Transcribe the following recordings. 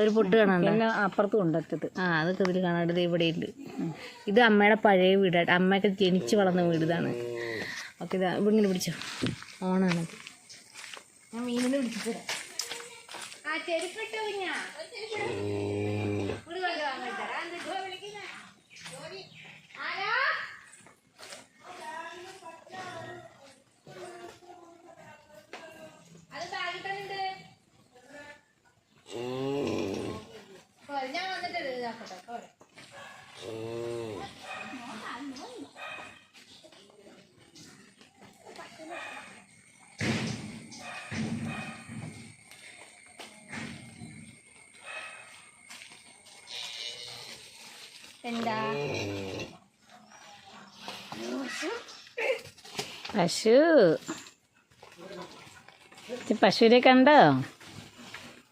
ഒരു പൊട്ട് കാണാനുണ്ട്? പിന്നെ അപ്പുറത്തും ഉണ്ട് അറ്റത്ത്. ആ അതൊക്കെ ഇതിൽ കാണാണ്ട് ഇവിടെ ഉണ്ട് ഇത് അമ്മയുടെ പഴയ വീടാണ് അമ്മയൊക്കെ ജനിച്ച് വളർന്ന വീട് ഇതാണ് ഓക്കെ ഇതാ ഇവിടെ ഇങ്ങനെ പിടിച്ചോ. ഓണാണത് ഞാൻ മീനിനെ പിടിച്ചു തരാം. ആ ചെരുപ്പിട്ട് കുഞ്ഞാ. ഇവിടെ എന്താ? പശു. പശുവിനെ കണ്ടോ?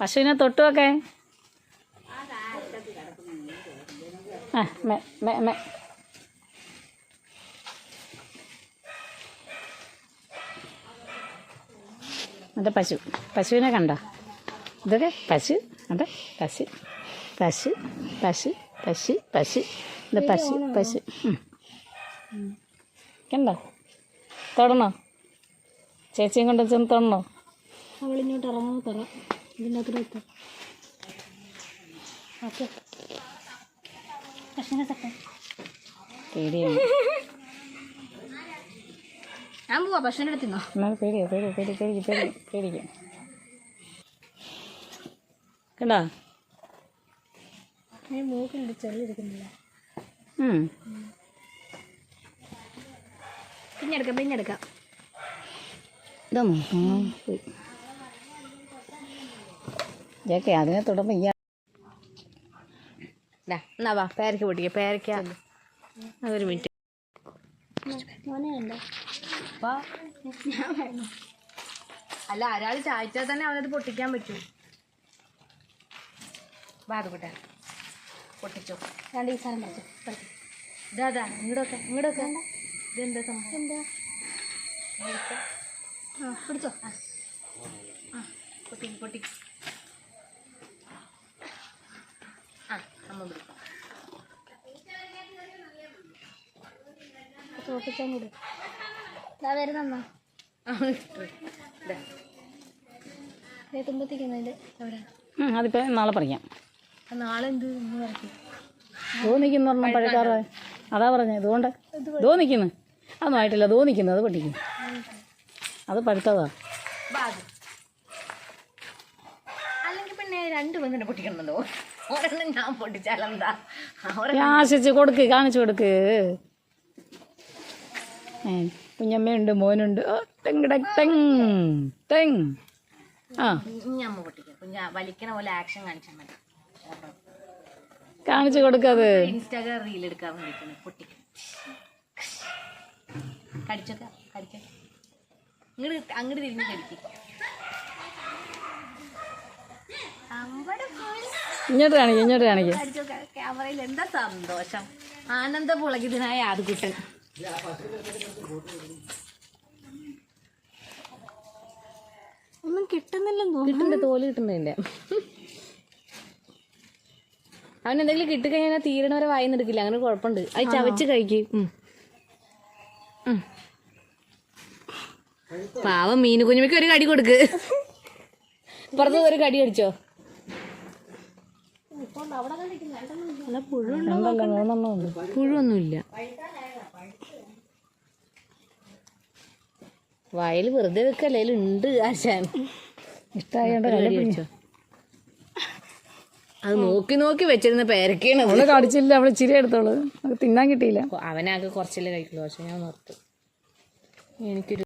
പശുവിനെ തൊട്ടുമൊക്കെ ആ പശു. പശുവിനെ കണ്ടോ? ഇതൊക്കെ പശു. അതെ പശു. പശു പശു. പശു പശു. ഇത് പശു പശു. കണ്ടോ? തൊടണോ? ചേച്ചിയും കൊണ്ട് ചെന്ന് തൊടണോ? അവളിങ്ങോട്ട് ഇറങ്ങാൻ തറ ഇതിന്റെ അകത്ത് എത്താം ഓക്കെ. കഷ്ണ തട്ടെ. പേടിയാണ്. ഞാൻ പോവാ ഭക്ഷണം എടുത്തിന്നോ എന്നാൽ പേടിയാ പേടി പേടി പേടി പേടി പേടിക്കും. കണ്ടോ? ഞാൻ മൂക്കുണ്ട് ചെറിയെടുക്കുന്നില്ല ഉം. പിന്നെ എടുക്കാം പിന്നെ എടുക്കാം ഇതൊന്നും ആ, പോയി. ഇതൊക്കെ അതിനെ തുടർന്ന് ദാ, എന്നാ വാ പേരയ്ക്ക പൊട്ടിക്ക പേരയ്ക്ക. അതൊരു ഒരു മിനിറ്റ്. വാ. അല്ല ഒരാൾ ചായച്ചാൽ തന്നെ അവനത് പൊട്ടിക്കാൻ പറ്റൂ. വാ അത് കൂട്ടെ പൊട്ടിച്ചോ. രണ്ട് ഈ സാധനം ഇതാ ഇങ്ങോട്ടൊക്കെ ഇങ്ങോട്ടൊക്കെ. ഇതെന്താ? സംഭവം? എന്താ ആ പിടിച്ചോ. ആ. ആ പൊട്ടി പൊട്ടി. ആ അമ്മ പിടിക്കും. കൂടെ ഇതാ. വരുന്നമ്മ അതിപ്പോൾ നാളെ പറിക്കാം. നാളെ എന്ത് നിൽക്കുന്ന പറഞ്ഞാൽ അതാ പറഞ്ഞത് ഇതുകൊണ്ട് നിൽക്കുന്നു അതൊന്നും ആയിട്ടില്ല നിൽക്കുന്നു അത് പൊട്ടിക്കും അത് പഴുത്തതാ. ശിച്ച് അല്ലെങ്കിൽ പിന്നെ രണ്ട് പെണ്ണിനെ പൊട്ടിക്കണമല്ലോ ഒരെണ്ണം ഞാൻ പൊട്ടിച്ചാലെന്താ ഒരെണ്ണം ആശിച്ച് കൊടുക്ക് കാണിച്ചു കൊടുക്ക്. കുഞ്ഞമ്മയുണ്ട് മോനുണ്ട്. കുഞ്ഞമ്മ ടെങ് കുഞ്ഞ ആ. പൊട്ടിക്കാം. വലിക്കണ പോലെ ആക്ഷൻ കാണിച്ചാൽ മതി. കാണിച്ചു കൊടുക്കത്. ഇൻസ്റ്റാഗ്രാം റീൽ എടുക്കാൻ വേണ്ടിയിട്ടാണ് പൊട്ടിക്കണം കടിച്ചൊക്കെ ഇങ്ങോട്ട് അങ്ങോട്ട് തിരിഞ്ഞ് കടിക്കും. അമ്പടെ പോയി ഇങ്ങോട്ട് കാണിക്കും ഇങ്ങോട്ട് കാണിക്കും. ക്യാമറയിൽ എന്താ സന്തോഷം. ആനന്ദ പുളകിതനായ ആദ്കുട്ടൻ ഒന്നും കിട്ടുന്നില്ലെന്ന് കിട്ടുന്നുണ്ട് തോൽ കിട്ടുന്നില്ല. അവൻ എന്തെങ്കിലും കിട്ടിക്കഴിഞ്ഞാൽ തീരണ വരെ വായിന്ന് എടുക്കില്ല. അങ്ങനെ കുഴപ്പമുണ്ട്. അത് ചവച്ച് കഴിക്കും. പാവം മീനു കുഞ്ഞുമിക്ക് ഒരു കടി കൊടുക്ക്. പുറത്ത് ഒരു കടി അടിച്ചോ പുഴുവൊന്നുമില്ല. വയൽ വെറുതെ വെക്കല്ലേ? ഉണ്ട് ആശാൻ. ഇഷ്ടമായോണ്ട് അത് നോക്കി നോക്കി വെച്ചിരുന്ന പേരക്കാണ് അവൾ കടിച്ചില്ല അവൾ ഇച്ചിരി എടുത്തോളൂ. തിന്നാൻ കിട്ടിയില്ല. അവനാകെ കുറച്ചല്ലേ കഴിക്കുള്ളൂ. പക്ഷെ ഞാൻ നിർത്തും. എനിക്കൊരു